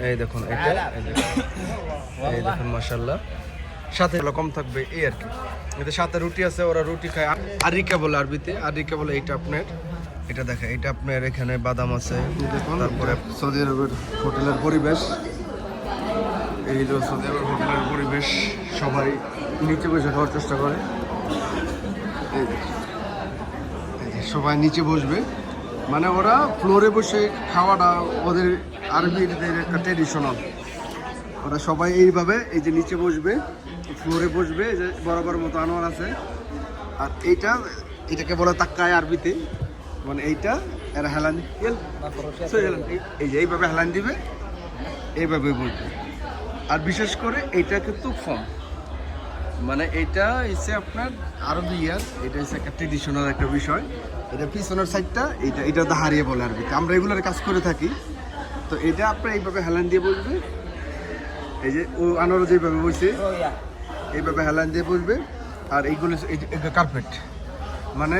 এই দেখুন এটা এই দেখুন। মাশাল্লাহ সাথে কম থাকবে এই আর কি। এতে সাথে রুটি আছে ওরা রুটি খায়। আর- আরিকা বলে আরবিতে আরিকা বলে এটা আপনার এটা দেখে এটা আপনার এখানে বাদাম আছে। তারপরে সৌদি আরবের হোটেলের পরিবেশ। এই হলো সৌদি আরবের হোটেলের পরিবেশ সবাই নিচে বসে খাওয়ার চেষ্টা করে। যে। যে সবাই নিচে বসবে। মানে ওরা ফ্লোরে বসে খাওয়াটা ওদের আরবিদের একটা ট্রেডিশনাল ওরা সবাই এইভাবে এই যে নিচে বসবে ফ্লোরে বসবে যে বরাবর মতো আনোয়ার আছে। আর এইটা, এটাকে বলে তাক্কায় আরবিতে মানে এইটা, এরা হেলান। এই- যে এইভাবে হেলান দিবে, এইভাবে বসবে। আর বিশেষ করে এইটা কিন্তু ফর্ম মানে এটা হচ্ছে আপনার আরও দুই ইয়ার, এটা হচ্ছে একটা ট্রেডিশনাল একটা বিষয়। এটা পিছনের সাইডটা এটা এটা দা হারিয়ে বলে আরবিতে। আমরা এগুলোর কাজ করে থাকি। তো এটা আপনার এইভাবে হেলান দিয়ে বসবে এই যে ও আনারও যেভাবে বসে এইভাবে হেলান দিয়ে বসবে। আর এইগুলো কার্পেট মানে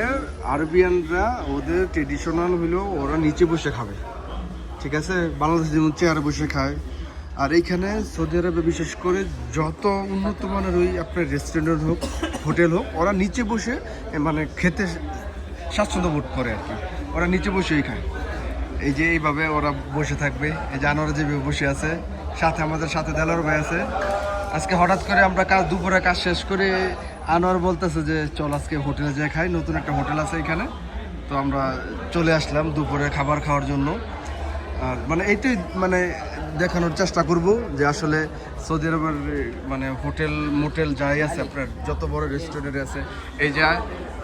আরবিয়ানরা ওদের ট্রেডিশনাল হলো ওরা নিচে বসে খাবে। ঠিক আছে? বাংলাদেশ যেমন চেয়ারে বসে খায়। আর এইখানে সৌদি আরবে বিশেষ করে যত উন্নত মানের ওই আপনার রেস্টুরেন্ট হোক হোটেল হোক ওরা নিচে বসে মানে খেতে স্বাচ্ছন্দ্য বোধ করে আর কি। ওরা নিচে বসেই খায়। এই যে এইভাবে ওরা বসে থাকবে। এই যে আনোয়ারা যেভাবে বসে আছে সাথে আমাদের সাথে দেলার ভাই আছে। আজকে হঠাৎ করে আমরা কাজ দুপুরে কাজ শেষ করে আনোয়ার বলতেছে যে চল আজকে হোটেলে যেয়ে খাই নতুন একটা হোটেল আছে এখানে। তো আমরা চলে আসলাম দুপুরে খাবার খাওয়ার জন্য। আর মানে এইটাই মানে দেখানোর চেষ্টা করব যে আসলে সৌদি আরবের মানে হোটেল মোটেল যাই আছে আপনার যত বড় রেস্টুরেন্ট আছে। এই যে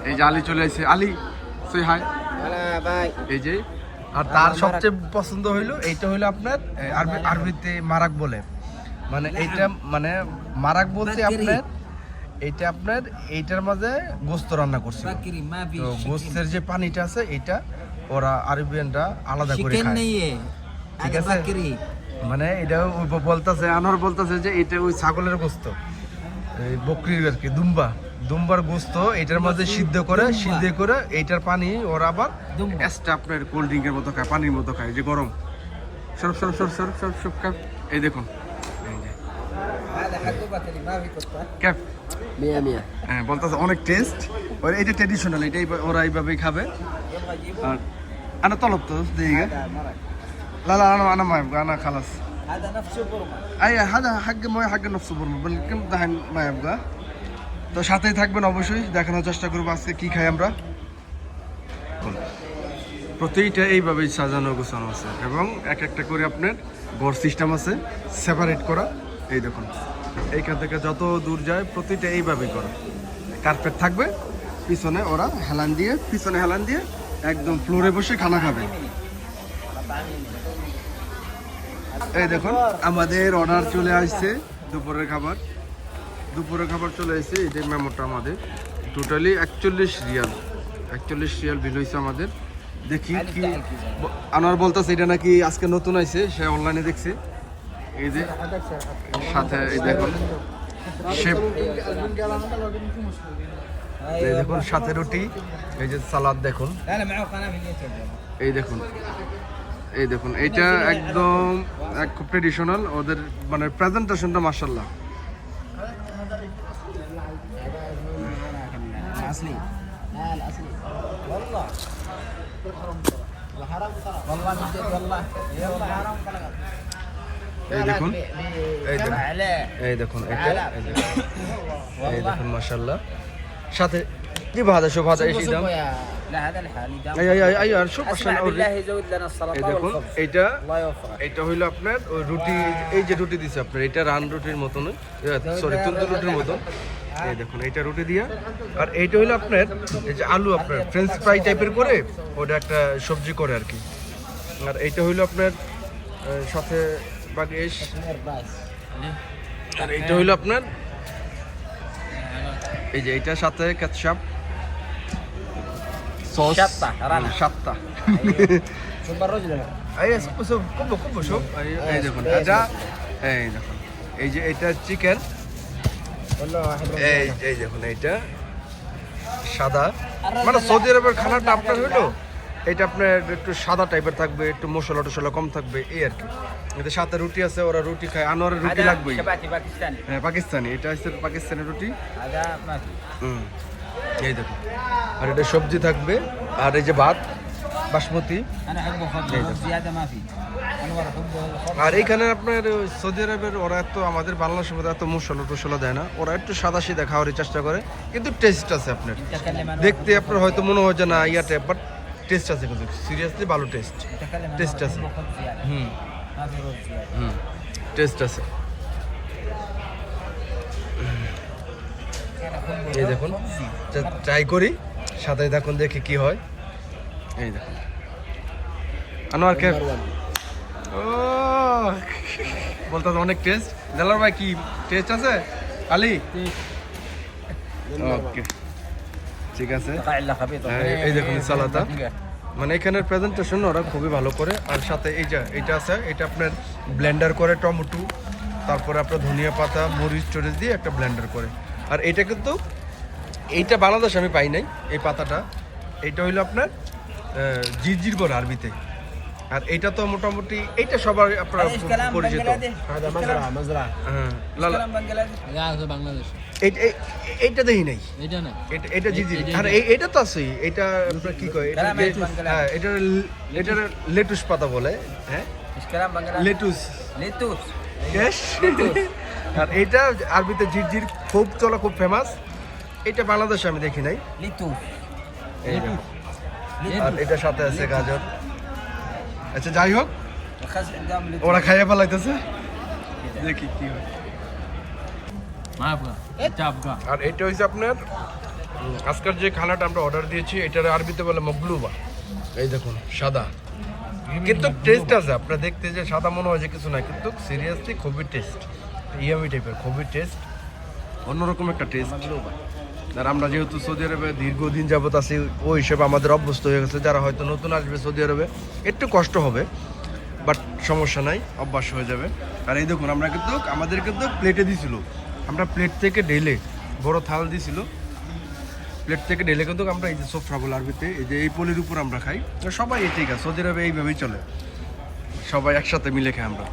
এই যে আলী চলে আসছে আলী সই হাই এই যে আর তার সবচেয়ে পছন্দ হইল এইটা হইল আপনার আরবি আরবিতে মারাক বলে। মানে এইটা মানে মারাক বলতে আপনার এটা আপনার এইটার মাঝে গোস্ত রান্না করছে তো গোস্তের যে পানিটা আছে এটা ওরা আরবিয়ানরা আলাদা করে খায়। ঠিক আছে? মানে এটা বলতেছে আনোয়ার বলতেছে যে এটা ওই ছাগলের গোস্ত। বকরির আর কি দুম্বা। দুম্বার গোস্ত এটার মধ্যে সিদ্ধ করে দুম্বা। সিদ্ধ করে এইটার পানি ওরা আবার দুম্বা। এক্সট্রা আপনার কোল্ড ড্রিঙ্কের মতো খায় পানির মতো খায় যে গরম সরব সরব সরব সরব সরব সরব ক্যাপ এই দেখুন এই যে هذا حقه بكري ما في قطة ক্যাপ مية مية হ্যাঁ বলতেছে অনেক টেস্ট ওর এটা ট্রেডিশনাল এটাই ওরা এইভাবেই খাবে يبغى يجيبه আর আনা তলব তো দিকে هذا مرق لا لا انا انا ما يبغى انا خلاص هذا نفسه برمة اي هذا حق ما حق نفس برمه بلكن دحين ما يبغى তো সাথেই থাকবেন অবশ্যই, দেখানোর চেষ্টা করব আজকে কি খাই আমরা। প্রতিটা এইভাবেই সাজানো গোছানো আছে এবং এক একটা করে আপনার ঘর সিস্টেম আছে সেপারেট করা। এই দেখুন, এইখান থেকে যত দূর যায় প্রতিটা এইভাবেই করা। কার্পেট থাকবে, পিছনে ওরা হেলান দিয়ে, পিছনে হেলান দিয়ে একদম ফ্লোরে বসে খানা খাবে। এই দেখুন, আমাদের অর্ডার চলে আসছে দুপুরের খাবার। দুপুরের খাবার চলে এসেছে এই যে মেমোটা আমাদের। টোটালি একচল্লিশ রিয়াল। একচল্লিশ রিয়াল বিল হয়েছে আমাদের। দেখি কি আনার বলতেছে এটা নাকি আজকে নতুন আছে সে অনলাইনে দেখছে। এই যে সাথে এই দেখুন সে এই দেখুন সাথে রুটি এই যে সালাদ দেখুন। এই দেখুন এই দেখুন এইটা একদম খুব ট্রেডিশনাল ওদের মানে প্রেজেন্টেশনটা মার্শাল্লাহ الاصلي لا الاصلي والله. الحرام طلع والله من جد والله. والله حرام طلع ايدكم ايدكم ايدكم ايدكم ما شاء الله. شاطئ এই দেখুন এই দেখুন মার্শাল্লাহ সাথে جيب هذا شوف هذا ايش صبوا يدام صبوا يا لا هذا الحالي دام اي اي اي اي شوف عشان اسمع بالله اوريك يزود لنا এই السلطه দেখুন والخبز এইটা الله يوفقك এটা হইলো আপনার ওই রুটি এই যে রুটি দিছে আপনার এটা রান রুটির মতন সরি তন্দুর রুটির মতন এই দেখুন এইটা রুটি দিয়া আর এইটা হইলো আপনার এই যে আলু আপনার ফ্রেঞ্চ ফ্রাই টাইপের করে ওটা একটা সবজি করে আর কি আর এইটা হইলো আপনার আহ, সাথে বাগেশ باس আর এইটা হইলো আপনার এই যে এইটার সাথে ক্যাটসাপ সস شطة، রানা। সাতটা شوف الرجل এই সব কব কব সব এই- এই দেখুন এটা এই দেখুন এই যে এটা চিকেন والله واحد এই এই দেখুন এইটা সাদা মানে সৌদি আরবের খানাটা আপনার হইলো এটা আপনার একটু সাদা টাইপের থাকবে একটু মশলা টশলা কম থাকবে এই আর কি এতে সাথে রুটি আছে ওরা রুটি খায় আনোয়ারের রুটি هذا লাগবেই شباتي باكستاني হ্যাঁ পাকিস্তানি এটা হচ্ছে পাকিস্তানি রুটি هذا ما في হুম এই দেখুন আর এটা সবজি থাকবে আর এই যে ভাত বাসমতি। আর এইখানে আপনার সৌদি আরবের ওরা এত আমাদের বাংলা সমাজ এত মশলা টসলা দেয় না। ওরা একটু সাদা সিদা খাওয়ার চেষ্টা করে কিন্তু টেস্ট আছে আপনার। দেখতে আপনার হয়তো মনে হয় যে না ইয়াতে বাট টেস্ট আছে কিন্তু। সিরিয়াসলি ভালো টেস্ট টেস্ট আছে। হুম। হুম। টেস্ট আছে। এই দেখুন ট্রাই করি সাথে দেখুন দেখি কি হয়। এই দেখুন। আনোয়ার কে ও বলতো অনেক টেস্ট জালার ভাই কি টেস্ট আছে? আলি? ওকে ঠিক আছে। হ্যাঁ, এই দেখুন সালাদা মানে এখানের প্রেজেন্টেশন ওরা খুবই ভালো করে। আর সাথে এই যা এটা আছে এটা আপনার ব্লেন্ডার করে টমেটো তারপরে আপনার ধনিয়া পাতা মরিচ টরিচ দিয়ে একটা ব্লেন্ডার করে। আর এটা কিন্তু এইটা বাংলাদেশ আমি পাই নাই এই পাতাটা। এটা হইল আপনার জিরজির বল আরবিতে। আর এটা তো মোটামুটি এটা সবার আপনার পরিচিত। হ্যাঁ, এটা দেখি নাই? এটা জিজি জি আর এটা তো আছেই। এটা আপনার কি কয়? এটা হ্যাঁ, এটা লেটুস পাতা বলে হ্যাঁ? লেটুস। লেটুস। আর এইটা আরবিতে জিরজির খুব চলো খুব ফেমাস এটা বাংলাদেশে আমি দেখি নাই। লিতু আর এটার সাথে আছে গাজর। আচ্ছা যাই হোক। ওরা খাইয়া ফেলাইতেছে। দেখি কি হয়। আর এটা হচ্ছে আপনার আজকের যে খানাটা আমরা অর্ডার দিয়েছি এটার আরবিতে বলে মগলুবা। এই দেখুন সাদা। কিন্তু টেস্ট আছে আপনারা দেখতে যে সাদা মনে হয় যে কিছু না কিন্তু সিরিয়াসলি খুবই টেস্ট ইয়ামি টাইপের খুবই টেস্ট অন্যরকম একটা টেস্ট আর আমরা যেহেতু সৌদি আরবে দীর্ঘদিন যাবত আছি ওই হিসেবে আমাদের অভ্যস্ত হয়ে গেছে। যারা হয়তো নতুন আসবে সৌদি আরবে একটু কষ্ট হবে বাট সমস্যা নাই অভ্যাস হয়ে যাবে। আর এই দেখুন আমরা কিন্তু আমাদের কিন্তু প্লেটে দিছিল। আমরা প্লেট থেকে ঢেলে বড় থাল দিছিল। প্লেট থেকে ঢেলে কিন্তু আমরা এই যে সোফরা বলে আরবিতে এই যে এই পলির উপর আমরা খাই। তো সবাই ঠিক আছে সৌদি আরবে এইভাবেই চলে। সবাই একসাথে মিলে খাই আমরা।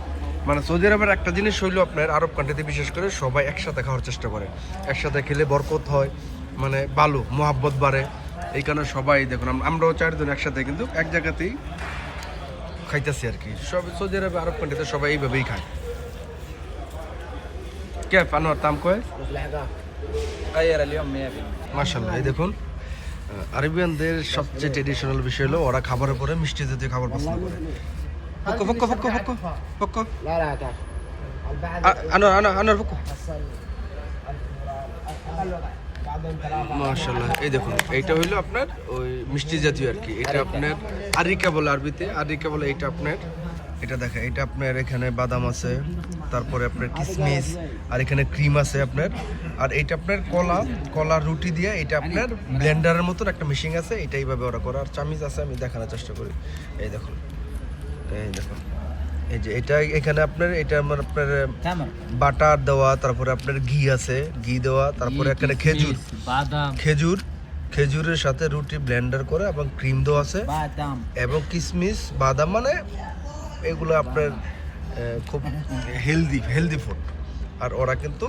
মানে সৌদি আরবের একটা জিনিস হইল আপনার আরব কান্ট্রিতে বিশেষ করে সবাই একসাথে খাওয়ার চেষ্টা করে। একসাথে খেলে বরকত হয় মানে ভালো মোহাব্বত বাড়ে। এই কারণে সবাই দেখুন আমরাও চারজন একসাথে কিন্তু এক জায়গাতেই খাইতেছি আর কি। সব সৌদি আরবে, আরব কান্ট্রিতে সবাই এইভাবেই খায়। কে, আনোয়ার তাম কয়? মাসাল্লাহ এই দেখুন আরবিয়ানদের সবচেয়ে ট্রেডিশনাল বিষয় হলো ওরা খাবারের পরে মিষ্টি জাতীয় খাবার পছন্দ করে। পক্কো পক্কো পক্কো পক্কো পক্কো لا لا تعال البعد আনোয়ার আনোয়ার আনোয়ার পক্কো حصل اقل وضع بعدين ثلاثة মার্শাল্লাহ এই দেখুন এইটা হইলো আপনার ওই মিষ্টি জাতীয় আর কি এটা আপনার আরিকা বলে আরবিতে আরিকা বলে এটা আপনার এটা দেখা এটা আপনার এখানে বাদাম আছে তারপরে আপনার কিশমিশ আর এখানে ক্রিম আছে আপনার আর এটা আপনার কলা কলা রুটি দিয়ে এটা আপনার ব্লেন্ডারের মতন একটা মেশিন আছে এটা এইভাবে ওরা করে আর চামিচ আছে আমি দেখানোর চেষ্টা করি এই দেখুন এই যে এটা এখানে আপনার এটা আমার আপনার বাটার দেওয়া তারপরে আপনার ঘি আছে ঘি দেওয়া তারপরে এখানে খেজুর। বাদাম। খেজুর খেজুরের সাথে রুটি ব্লেন্ডার করে এবং ক্রিম দেওয়া আছে। এবং কিশমিশ বাদাম মানে এগুলো আপনার খুব হেলদি হেলদি ফুড আর ওরা কিন্তু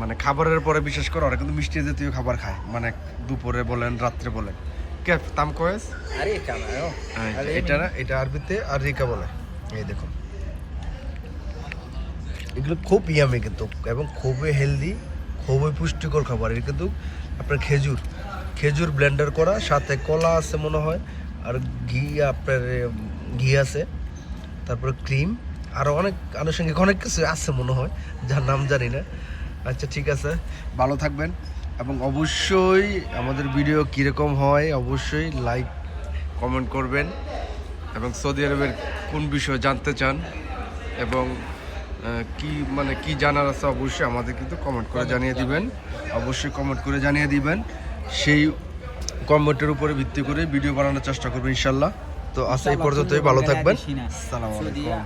মানে খাবারের পরে বিশেষ করে ওরা কিন্তু মিষ্টি জাতীয় খাবার খায়। মানে দুপুরে বলেন রাত্রে বলেন। কে তাম কয়েস আরে এটা এটা না? এটা আরবিতে আর রিকা বলে। এই দেখুন এগুলো খুব ইয়ামি কিন্তু এবং খুবই হেলদি খুবই পুষ্টিকর খাবার। এটা কিন্তু আপনার খেজুর। খেজুর ব্লেন্ডার করা সাথে কলা আছে মনে হয় আর ঘি আপনার ঘি আছে তারপর ক্রিম আরও অনেক আনুষঙ্গিক অনেক কিছু আছে মনে হয় যার নাম জানি না। আচ্ছা ঠিক আছে। ভালো থাকবেন। এবং অবশ্যই আমাদের ভিডিও কীরকম হয় অবশ্যই লাইক কমেন্ট করবেন এবং সৌদি আরবের কোন বিষয় জানতে চান এবং কি মানে কি জানার আছে অবশ্যই আমাদের কিন্তু কমেন্ট করে জানিয়ে দিবেন। অবশ্যই কমেন্ট করে জানিয়ে দিবেন। সেই কমেন্টের উপরে ভিত্তি করে ভিডিও বানানোর চেষ্টা করবেন ইনশাল্লাহ। তো আজ এই পর্যন্তই ভালো থাকবেন। সালাম আলাইকুম।